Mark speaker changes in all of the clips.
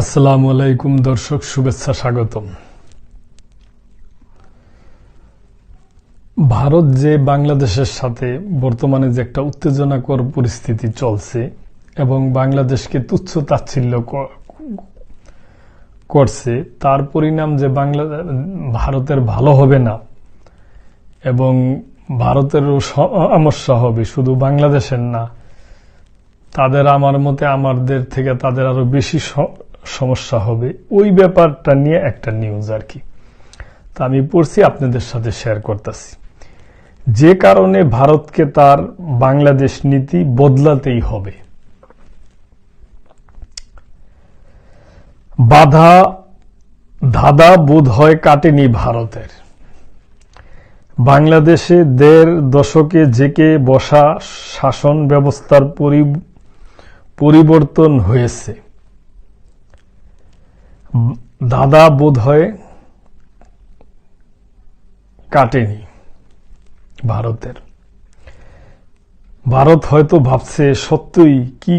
Speaker 1: আসসালামু আলাইকুম দর্শক, শুভেচ্ছা, স্বাগতম। ভারত যে বাংলাদেশের সাথে বর্তমানে যে একটা উত্তেজনাকর পরিস্থিতি চলছে এবং বাংলাদেশকে তুচ্ছ তাচ্ছিল্য করছে, তার পরিণাম যে বাংলা, ভারতের ভালো হবে না এবং ভারতেরও সমস্যা হবে শুধু বাংলাদেশের না, তাদের আমার মতে আমাদের থেকে তাদের আরও বেশি সমস্যা হবে। ওই ব্যাপারটা নিয়ে একটা নিউজ আর কি। তা আমি পড়ছি, আপনাদের সাথে শেয়ার করতেছি। যে কারণে ভারতকে তার বাংলাদেশ নীতি বদলাতেই হবে। বাধা, ধাঁধা বোধ হয় কাটেনি ভারতের। বাংলাদেশে দেড় দশকে জেকে বসা শাসন ব্যবস্থার পরি- পরিবর্তন হয়েছে। দাদা বোধ হয় কাটেনি ভারতের। ভারত হয়তো ভাবছে, সত্যই কি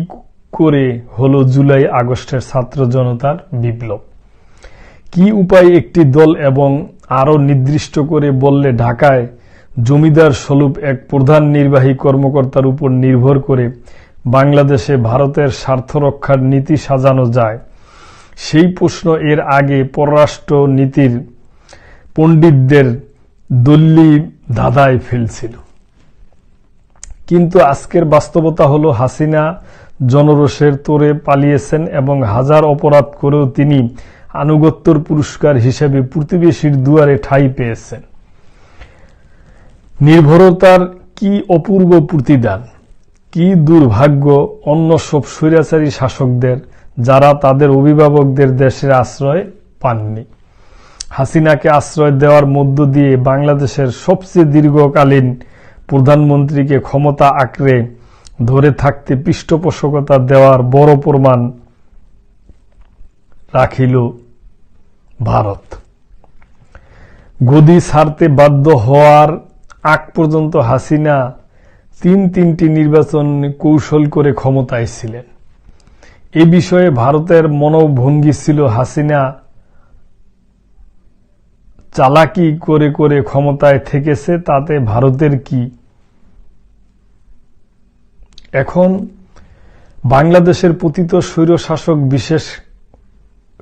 Speaker 1: করে হলো জুলাই আগস্টের ছাত্র জনতার বিপ্লব? কি উপায় একটি দল এবং আরও নির্দিষ্ট করে বললে ঢাকায় জমিদার স্বরূপ এক প্রধান নির্বাহী কর্মকর্তার উপর নির্ভর করে বাংলাদেশে ভারতের স্বার্থ রক্ষার নীতি সাজানো যায়? সেই প্রশ্ন এর আগে পররাষ্ট্র নীতির পণ্ডিতদের দল্লি ধাঁধায় ফেলছিল। কিন্তু আজকের বাস্তবতা হলো হাসিনা জনরোষের তোরে পালিয়েছেন এবং হাজার অপরাধ করেও তিনি আনুগত্যর পুরস্কার হিসেবে প্রতিবেশীর দুয়ারে ঠাঁই পেয়েছেন। নির্ভরতার কি অপূর্ব প্রতিদান, কি দুর্ভাগ্য অন্য সব স্বৈরাচারী শাসকদের যারা তাদের অভিভাবকদের দেশের আশ্রয় পাননি। হাসিনাকে আশ্রয় দেওয়ার মধ্য দিয়ে বাংলাদেশের সবচেয়ে দীর্ঘকালীন প্রধানমন্ত্রীকে ক্ষমতা আঁকড়ে ধরে থাকতে পৃষ্ঠপোষকতা দেওয়ার বড় প্রমাণ রাখিল ভারত। গদি ছাড়তে বাধ্য হওয়ার আগ পর্যন্ত হাসিনা তিন তিনটি নির্বাচন কৌশল করে ক্ষমতায় ছিলেন। এ বিষয়ে ভারতের মনোভঙ্গি ছিল হাসিনা চালাকি করে করে ক্ষমতায় থেকেছে, তাতে ভারতের কি? এখন বাংলাদেশের পতিত স্বৈরশাসক বিশেষ,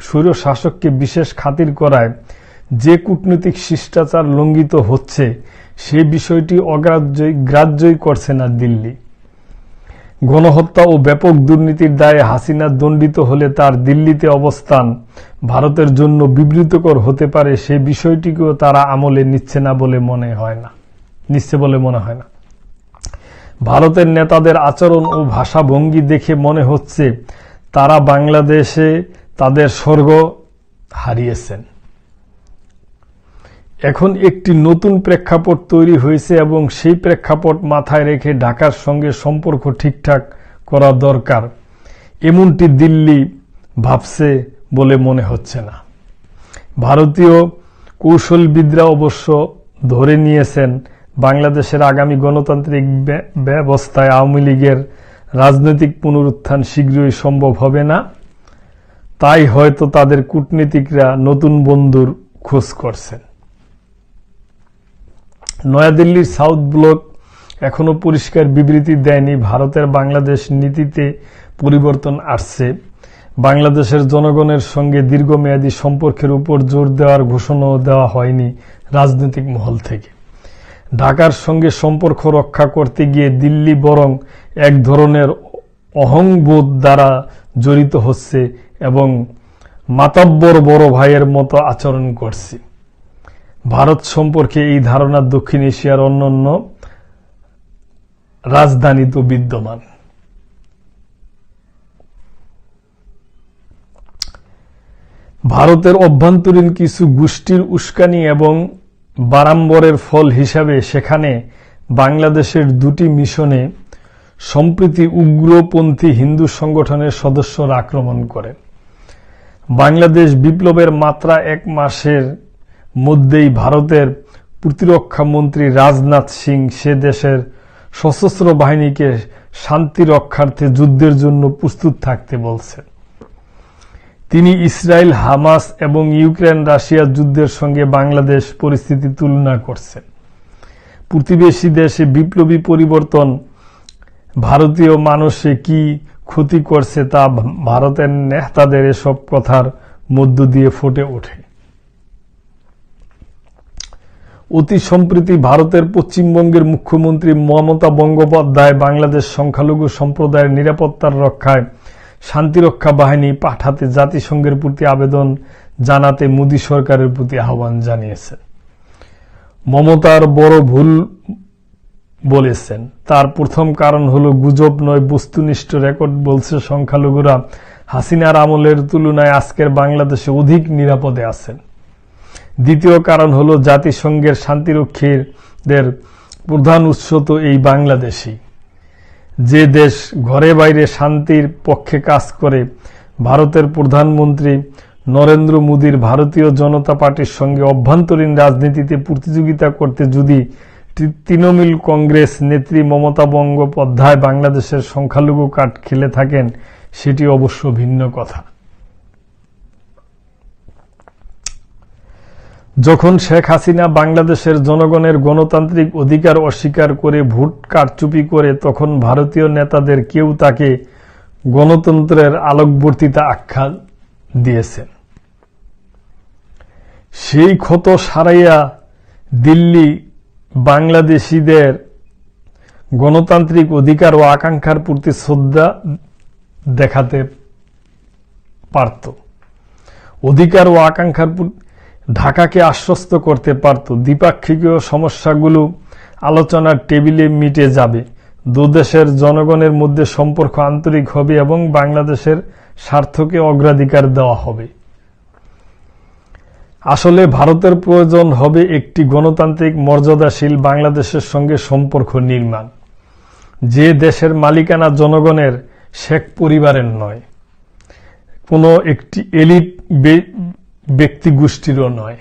Speaker 1: স্বৈরশাসককে বিশেষ খাতির করায় যে কূটনৈতিক শিষ্টাচার লঙ্ঘিত হচ্ছে, সে বিষয়টি অগ্রাহ্যই, গ্রাহ্যই করছে না দিল্লি। গণহত্যা ও ব্যাপক দুর্নীতির দায়ে হাসিনা দণ্ডিত হলে তার দিল্লিতে অবস্থান। ভারতের জন্য বিবৃতকর হতে পারে সে বিষয়টিকেও তারা আমলে নিচ্ছে না বলে মনে হয় না। নিচ্ছে বলে মনে হয় না। ভারতের নেতাদের আচরণ ও ভাষাভঙ্গি দেখে মনে হচ্ছে তারা বাংলাদেশে তাদের স্বর্গ হারিয়েছেন। এখন একটি নতুন প্রেক্ষাপট তৈরি হয়েছে এবং সেই প্রেক্ষাপট মাথায় রেখে ঢাকার সঙ্গে সম্পর্ক ঠিকঠাক করা দরকার। এমনটি দিল্লি ভাবছে বলে মনে হচ্ছে না। ভারতীয় কৌশলবিদরা অবশ্য ধরে নিয়েছেন, বাংলাদেশের আগামী গণতান্ত্রিক ব্য- ব্যবস্থায় আওয়ামী লীগের রাজনৈতিক পুনরুত্থান শীঘ্রই সম্ভব হবে না। তাই হয়তো তাদের কূটনীতিকরা নতুন বন্ধুর খোঁজ করছেন। নয়াদিল্লির সাউথ ব্লক এখনও পরিষ্কার বিবৃতি দেয়নি। ভারতের বাংলাদেশ নীতিতে পরিবর্তন আসছে। বাংলাদেশের জনগণের সঙ্গে দীর্ঘমেয়াদী সম্পর্কের উপর জোর দেওয়ার ঘোষণাও দেওয়া হয়নি রাজনৈতিক মহল থেকে। ঢাকার সঙ্গে সম্পর্ক রক্ষা করতে গিয়ে দিল্লি বরং এক ধরনের অহংবোধ দ্বারা জড়িত হচ্ছে এবং মাতাব্বর বড় ভাইয়ের মতো আচরণ করছে। ভারত সম্পর্কে এই ধারণা দক্ষিণ এশিয়ার অন্যান্য রাজধানীতে বিদ্যমান। ভারতের অভ্যন্তরীণ কিছু গোষ্ঠীর উস্কানি এবং বারাম্বরের ফল হিসাবে সেখানে বাংলাদেশের দুটি মিশনে সম্প্রতি উগ্রপন্থী হিন্দু সংগঠনের সদস্যরা আক্রমণ করে। বাংলাদেশ বিপ্লবের মাত্রা এক মাসের মধ্যেই ভারতের প্রতিরক্ষা মন্ত্রী রাজনাথ সিং সে দেশের সশস্ত্র বাহিনীকে শান্তি রক্ষার্থে যুদ্ধের জন্য প্রস্তুত থাকতে বলছেন। তিনি ইসরায়েল, হামাস এবং ইউক্রেন, রাশিয়া যুদ্ধের সঙ্গে বাংলাদেশ পরিস্থিতি তুলনা করছেন। প্রতিবেশী দেশে বিপ্লবী পরিবর্তন, ভারতীয় মানুষে কি ক্ষতি করছে তা ভারতের নেতাদের এসব কথার মধ্য দিয়ে ফুটে ওঠে। অতি সম্প্রতি ভারতের পশ্চিমবঙ্গের মুখ্যমন্ত্রী মমতা বন্দ্যোপাধ্যায় বাংলাদেশ সংখ্যালঘু সম্প্রদায়ের নিরাপত্তার রক্ষায় শান্তিরক্ষা বাহিনী পাঠাতে জাতিসংঘের প্রতি আবেদন জানাতে মোদী সরকারের প্রতি আহ্বান জানিয়েছেন মমতার বড় ভুল বলেছেন। তার প্রথম কারণ হলো গুজব নয়, বস্তুনিষ্ঠ রেকর্ড বলছে সংখ্যালঘুরা। হাসিনার আমলের তুলনায় আজকের বাংলাদেশে অধিক নিরাপদে আছেন। দ্বিতীয় কারণ হলো জাতিসংঘের শান্তিরক্ষীদের প্রধান উৎস তো এই বাংলাদেশি যে দেশ ঘরে বাইরে শান্তির পক্ষে কাজ করে, ভারতের প্রধানমন্ত্রী নরেন্দ্র মোদীর ভারতীয় জনতা পার্টির সঙ্গে অভ্যন্তরীণ রাজনীতিতে প্রতিযোগিতা করতে যদি তৃণমূল কংগ্রেস নেত্রী মমতা বন্দ্যোপাধ্যায় বাংলাদেশের সংখ্যালঘু কাঠ খেলে থাকেন, সেটি অবশ্য ভিন্ন কথা। যখন শেখ হাসিনা বাংলাদেশের জনগণের গণতান্ত্রিক অধিকার অস্বীকার করে ভোট কারচুপি করে, তখন ভারতীয় নেতাদের কেউ তাকে গণতন্ত্রের আলোকবর্তিতা আখ্যা দিয়েছেন। সেই ক্ষত সারাইয়া দিল্লি বাংলাদেশিদের গণতান্ত্রিক অধিকার ও আকাঙ্ক্ষার প্রতি শ্রদ্ধা দেখাতে পারত। অধিকার ও আকাঙ্ক্ষার ঢাকাকে আশ্বস্ত করতে পারত। দ্বিপাক্ষিকীয় সমস্যাগুলো আলোচনার টেবিলে মিটে যাবে। দুদেশের জনগণের মধ্যে সম্পর্ক আন্তরিক হবে এবং বাংলাদেশের স্বার্থকে অগ্রাধিকার দেওয়া হবে। আসলে ভারতের প্রয়োজন হবে একটি গণতান্ত্রিক মর্যাদাশীল বাংলাদেশের সঙ্গে সম্পর্ক নির্মাণ। যে দেশের মালিকানা জনগণের শেখ পরিবারের নয়। কোনো একটি এলিট ব্যক্তি গোষ্ঠীরও নয়।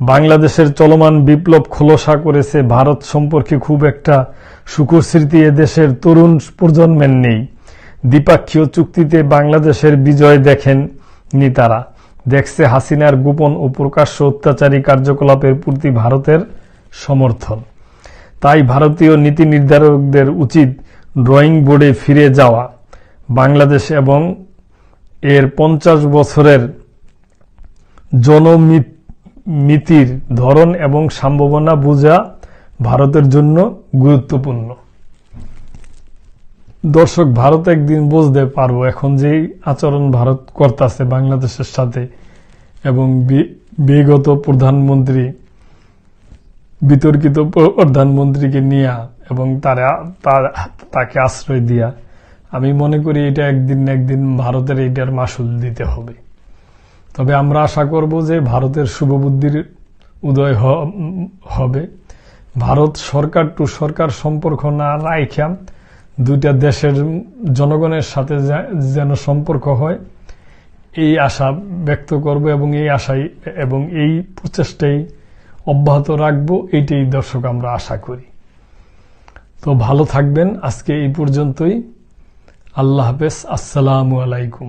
Speaker 1: বাংলাদেশের চলমান বিপ্লব খোলসা করেছে ভারত সম্পর্কে খুব একটা সুখস্মৃতি স্মৃতি দেশের তরুণ প্রজন্মের নেই। দ্বিপাক্ষীয় চুক্তিতে বাংলাদেশের বিজয় দেখেন নি তারা দেখছে হাসিনার গোপন ও প্রকাশ্য অত্যাচারী কার্যকলাপের প্রতি ভারতের সমর্থন। তাই ভারতীয় নীতি নির্ধারকদের উচিত ড্রয়িং বোর্ডে ফিরে যাওয়া। বাংলাদেশ এবং এর পঞ্চাশ বছরের জনমিতির ধরন এবং সম্ভাবনা বোঝা ভারতের জন্য গুরুত্বপূর্ণ। দর্শক, ভারত একদিন বুঝতে পারব এখন যেই আচরণ ভারত করতেছে বাংলাদেশের সাথে এবং বিগত প্রধানমন্ত্রী, বিতর্কিত প্রধানমন্ত্রীকে নিয়া এবং তারা তাকে আশ্রয় দিয়া। আমি মনে করি এটা একদিন একদিন ভারতের এইটার মাসুল দিতে হবে। তবে আমরা আশা করব যে ভারতের শুভবুদ্ধির উদয় হবে। ভারত সরকার টু সরকার সম্পর্ক না রাইখা দুইটা দেশের জনগণের সাথে যেন সম্পর্ক হয়, এই আশা ব্যক্ত করব এবং এই আশাই এবং এই প্রচেষ্টাই অব্যাহত রাখব, এইটাই দর্শক আমরা আশা করি। তো ভালো থাকবেন, আজকে এই পর্যন্তই। আল্লাহ হাফেজ, আসসালামু আলাইকুম।